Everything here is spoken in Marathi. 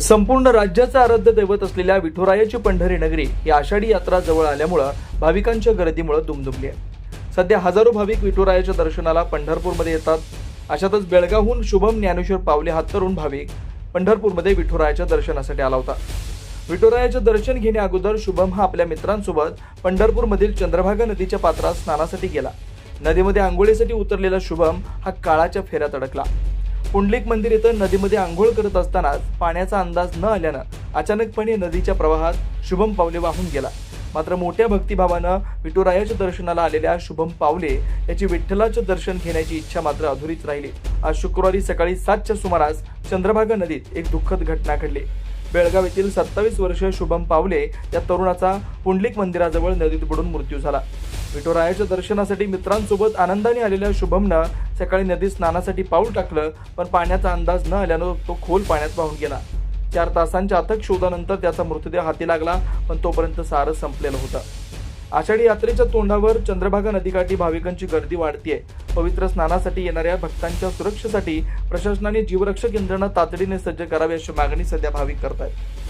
संपूर्ण राज्याचं आराध्य दैवत असलेल्या विठुरायाची पंढरी नगरी ही आषाढी यात्रा जवळ आल्यामुळं भाविकांच्या गर्दीमुळं दुमदुमली आहे. सध्या हजारो भाविक विठुरायाच्या दर्शनाला पंढरपूरमध्ये येतात. अशातच बेळगावहून शुभम ज्ञानेश्वर पावले हात तरुण भाविक पंढरपूरमध्ये विठुरायाच्या दर्शनासाठी आला होता. विठुरायाचं दर्शन घेण्या अगोदर शुभम हा आपल्या मित्रांसोबत पंढरपूरमधील चंद्रभागा नदीच्या पात्रात स्नानासाठी गेला. नदीमध्ये आंघोळीसाठी उतरलेला शुभम हा काळाच्या फेऱ्यात अडकला. पुंडलिक मंदिर इथं नदीमध्ये आंघोळ करत असतानाच पाण्याचा अंदाज न आल्यानं अचानकपणे नदीच्या प्रवाहात शुभम पावले वाहून गेला. मात्र मोठ्या भक्तिभावानं विठुरायाच्या दर्शनाला आलेल्या शुभम पावले याची विठ्ठलाचं दर्शन घेण्याची इच्छा मात्र अधुरीच राहिली. आज शुक्रवारी सकाळी सातच्या सुमारास चंद्रभागा नदीत एक दुःखद घटना घडली. बेळगाव येथील सत्तावीस वर्षीय शुभम पावले या तरुणाचा पुंडलिक मंदिराजवळ नदीत बुडून मृत्यू झाला. विठुरायाच्या दर्शनासाठी मित्रांसोबत आनंदाने आलेल्या शुभमनं सकाळी नदीत स्नानासाठी पाऊल टाकलं पण पाण्याचा अंदाज न आल्यानं तो खोल पाण्यात वाहून गेला. चार तासांच्या अथक शोधानंतर त्याचा मृतदेह हाती लागला पण तोपर्यंत सारं संपलेलं होतं. आषाढी यात्रेच्या तोंडावर चंद्रभागा नदीकाठी भाविकांची गर्दी वाढतीये. पवित्र स्नानासाठी येणाऱ्या भक्तांच्या सुरक्षेसाठी प्रशासनाने जीवरक्षक यंत्रणा तातडीने सज्ज करावी अशी मागणी सध्या भाविक करत आहेत